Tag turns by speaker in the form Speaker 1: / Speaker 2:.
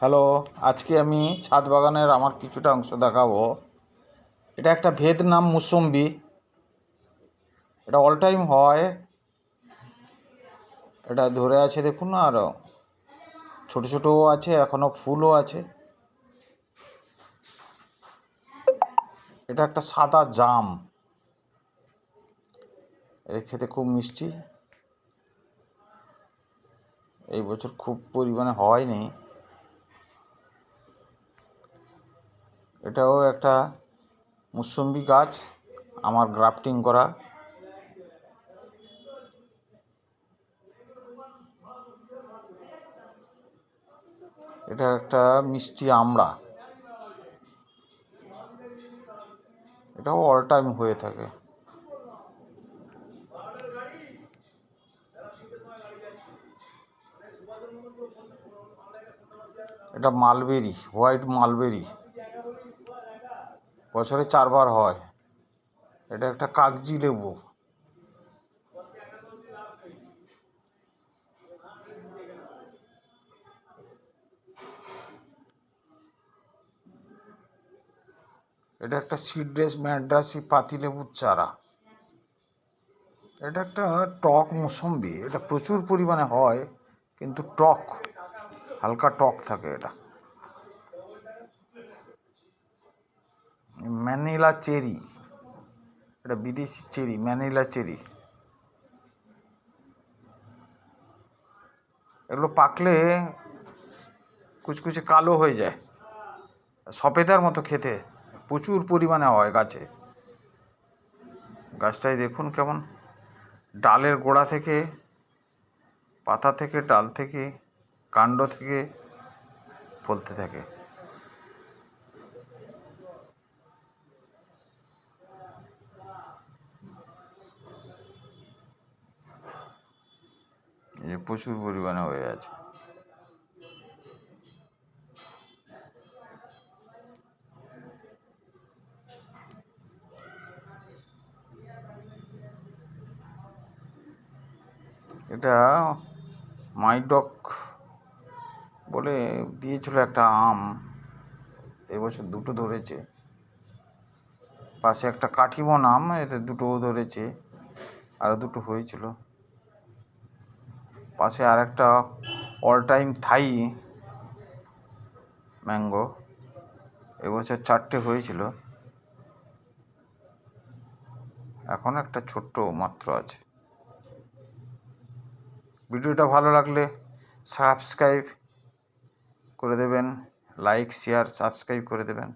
Speaker 1: Hello, আজকে আমি ছাদ বাগানের আমার কিছুটা অংশ দেখাবো। এটা একটা ভিয়েতনাম মুসম্বি। এটা অল টাইম হয়। এটা ধরে আছে দেখুন না আরও ছোটো ছোটোও আছে এখনও ফুলও আছে। এটা একটা সাদা জাম। এর খেতে খুব মিষ্টি। এই বছর খুব পরিমাণে হয়নি। এটাও একটা মুসম্বি গাছ, আমার গ্রাফটিং করা। এটা একটা মিষ্টি আমড়া। এটাও অল টাইম হয়ে থাকে। এটা মালবেরি হোয়াইট মালবেরি। বছরে চারবার হয়। এটা একটা কাগজি লেবু। এটা একটা সিডলেস ম্যাড্রাসি পাতিলেবুর চারা। এটা একটা টক মুসম্বি। এটা প্রচুর পরিমাণে হয়, কিন্তু টক, হালকা টক থাকে এটা। ম্যানিলা চেরি এটা বিদেশি চেরি ম্যানিলা চেরি এগুলো পাকলে কুচকুচে কালো হয়ে যায়। সপেদার মতো খেতে, প্রচুর পরিমাণে হয় গাছে। গাছটায় দেখুন কেমন, ডালের গোড়া থেকে, পাতা থেকে, ডাল থেকে, কাণ্ড থেকে ফলতে থাকে। এই প্রচুর পরিমাণে হয়ে আছে। এটা মাইডক বলে দিয়েছিল একটা আম, এবছর দুটো ধরেছে। পাশে একটা কাঠিমন আম, এতে দুটোও ধরেছে আরও দুটো হয়েছিল। পাশে আর একটা অল টাইম থাই ম্যাঙ্গো এবছর চারটে হয়েছিল। এখন একটা ছোট্ট মাত্র আছে। ভিডিওটা ভালো লাগলে সাবস্ক্রাইব করে দেবেন লাইক শেয়ার সাবস্ক্রাইব করে দেবেন।